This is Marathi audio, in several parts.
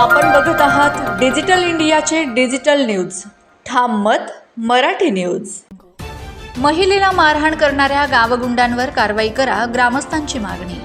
आपण बघत आहात डिजिटल इंडियाचे डिजिटल न्यूज. ठाम मत मराठी न्यूज. महिलेला मारहाण करणाऱ्या गावगुंडांवर कारवाई करा ग्रामस्थांची मागणी.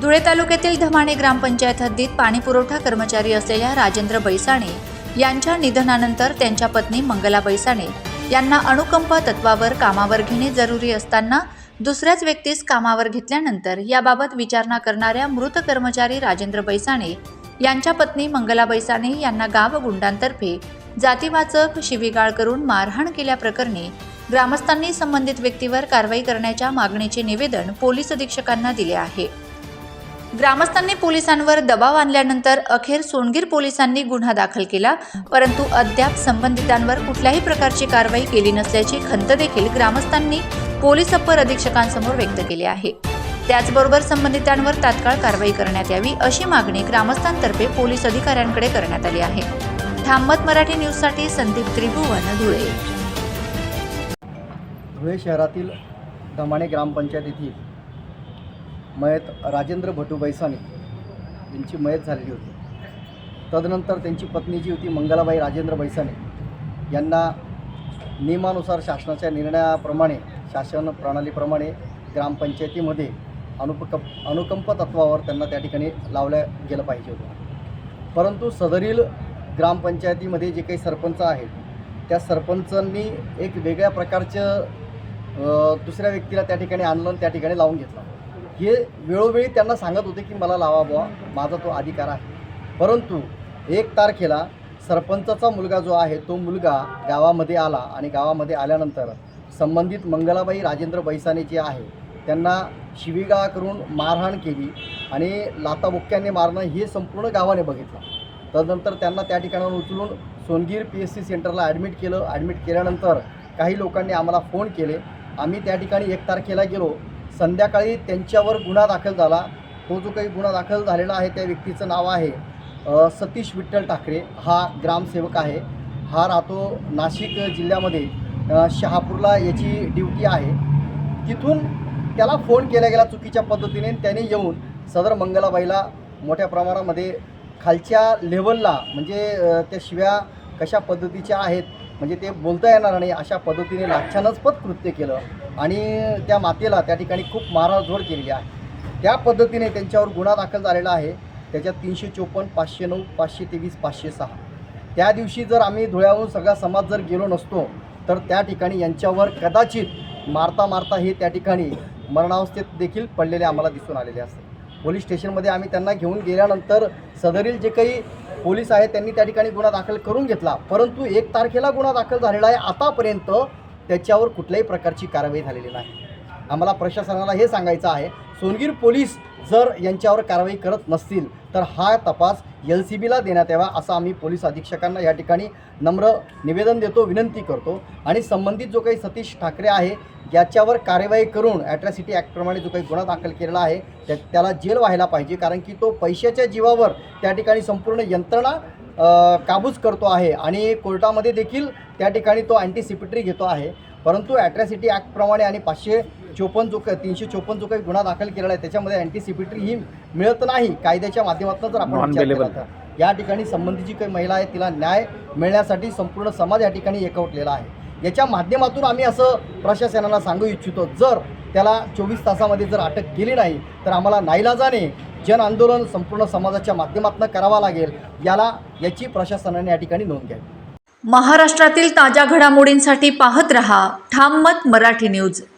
धुळे तालुक्यातील धमाणे ग्रामपंचायत हद्दीत पाणीपुरवठा कर्मचारी असलेल्या राजेंद्र बैसाणे यांच्या निधनानंतर त्यांच्या पत्नी मंगला बैसाणे यांना अनुकंप तत्वावर कामावर घेणे जरुरी असताना दुसऱ्याच व्यक्तीस कामावर घेतल्यानंतर याबाबत विचारणा करणाऱ्या मृत कर्मचारी राजेंद्र बैसाणे यांच्या पत्नी मंगला बैसाने यांना गाव गुंडांतर्फे जातीवाचक शिवीगाळ करून मारहाण केल्याप्रकरणी ग्रामस्थांनी संबंधित व्यक्तीवर कारवाई करण्याच्या मागणीचे निवेदन पोलीस अधीक्षकांना दिले आहे. ग्रामस्थांनी पोलिसांवर दबाव आणल्यानंतर अखेर सोनगीर पोलिसांनी गुन्हा दाखल केला परंतु अद्याप संबंधितांवर कुठल्याही प्रकारची कारवाई केली नसल्याची खंत देखील ग्रामस्थांनी पोलीस अप्पर अधीक्षकांसमोर व्यक्त केली आहे. त्याचबरोबर संबंधितांवर तात्काळ कारवाई करण्यात यावी अशी मागणी ग्रामस्थांतर्फे पोलीस अधिकाऱ्यांकडे करण्यात आली आहे. थांबत मराठी न्यूजसाठी संदीप त्रिभुवन धुळे. धुळे शहरातील धमाणे ग्रामपंचायत येथील मयत राजेंद्र भटू बैसाणे यांची मयत झालेली होती. तदनंतर त्यांची पत्नी जी होती मंगलाबाई राजेंद्र बैसाणे यांना नियमानुसार शासनाच्या निर्णयाप्रमाणे शासन प्रणालीप्रमाणे ग्रामपंचायतीमध्ये अनुपकप अनुकंप तत्वावर त्यांना त्या ठिकाणी लावलं गेलं पाहिजे होतं. परंतु सदरील ग्रामपंचायतीमध्ये जे काही सरपंच आहेत त्या सरपंचांनी एक वेगळ्या प्रकारचं दुसऱ्या व्यक्तीला त्या ठिकाणी आणलं आणि त्या ठिकाणी लावून घेतलं. हे वेळोवेळी त्यांना सांगत होते की मला लावा बुवा माझा तो अधिकार आहे. परंतु एक तारखेला सरपंचाचा मुलगा जो आहे तो मुलगा गावामध्ये आला आणि गावामध्ये आल्यानंतर संबंधित मंगलाबाई राजेंद्र बैसाने जे आहे त्यांना शिवीगाळ करून मारहाण केली आणि लाताबुक्क्यांनी मारणं हे संपूर्ण गावाने बघितलं. तदनंतर त्यांना त्या ठिकाणावर उचलून सोनगीर पी एस सी सेंटरला ॲडमिट केलं. ॲडमिट केल्यानंतर काही लोकांनी आम्हाला फोन केले. आम्ही त्या ठिकाणी एक तारखेला गेलो. संध्याकाळी त्यांच्यावर गुन्हा दाखल झाला. तो जो काही गुन्हा दाखल झालेला आहे त्या व्यक्तीचं नाव आहे सतीश विठ्ठल ठाकरे. हा ग्रामसेवक आहे. हा राहतो नाशिक जिल्ह्यामध्ये. शहापूरला याची ड्युटी आहे. तिथून त्याला फोन केला गेला चुकीच्या पद्धतीने त्याने येऊन सदर मंगलाबाईला मोठ्या प्रमाणामध्ये खालच्या लेवलला म्हणजे त्या शिव्या कशा पद्धतीच्या आहेत म्हणजे ते बोलता येणार नाही अशा पद्धतीने लाच्छानस्पद कृत्य केलं आणि त्या मातेला त्या ठिकाणी खूप माराझोड केलेली आहे. त्या पद्धतीने त्यांच्यावर गुन्हा दाखल झालेला आहे. त्याच्यात तीनशे चोपन्न पाचशे नऊ पाचशे तेवीस पाचशे सहा. त्या दिवशी जर आम्ही धुळ्याहून सगळा समाज जर गेलो नसतो तर त्या ठिकाणी यांच्यावर कदाचित मारता मारता हे त्या ठिकाणी मरणावस्थेत देखील पडलेले आम्हाला दिसून आलेले असते. पोलीस स्टेशनमध्ये आम्ही त्यांना घेऊन गेल्यानंतर सदरील जे काही पोलीस आहेत त्यांनी त्या ठिकाणी गुन्हा दाखल करून घेतला. परंतु एक तारखेला गुन्हा दाखल झालेला आहे. आतापर्यंत त्याच्यावर कुठल्याही प्रकारची कारवाई झालेली नाही. आम्हाला प्रशासनाला हे सांगायचं आहे सोनगीर पोलीस जर यांच्यावर कारवाई करत नसतील तर हा तपास एल सी बीला देण्यात यावा असं आम्ही पोलीस अधीक्षकांना या ठिकाणी नम्र निवेदन देतो विनंती करतो. आणि संबंधित जो काही सतीश ठाकरे आहे याच्यावर कार्यवाही करून ॲट्रॅसिटी ॲक्टप्रमाणे जो काही गुन्हा दाखल केलेला आहे त्या त्याला जेल व्हायला पाहिजे कारण की तो पैशाच्या जीवावर त्या ठिकाणी संपूर्ण यंत्रणा काबूज करतो आहे. आणि कोर्टामध्ये देखील त्या ठिकाणी तो अँटीसिपिटरी घेतो आहे. परंतु ॲट्रॅसिटी ॲक्टप्रमाणे आणि पाचशे चोपन्न जो काही तीनशे चोपन्न जो काही गुन्हा दाखल केलेला आहे. त्याच्यामध्ये अँटीसिपेटरी ही मिळत नाही. कायद्याच्या माध्यमातून जर आपण विचार केला Non-bailable. तर. या ठिकाणी संबंधित जी काही महिला आहे तिला न्याय मिळण्यासाठी संपूर्ण समाज या ठिकाणी एकवटलेला आहे. याच्या माध्यमातून आम्ही असं प्रशासनाला सांगू इच्छितो जर त्याला चोवीस तासामध्ये जर अटक केली नाही तर आम्हाला नाईलाजाने जन आंदोलन संपूर्ण समाजाच्या माध्यमातून करावा लागेल. याला याची प्रशासनाने या ठिकाणी नोंद घ्यावी. महाराष्ट्रातील ताज्या घडामोडींसाठी पाहत रहा. ठाम मत मराठी न्यूज.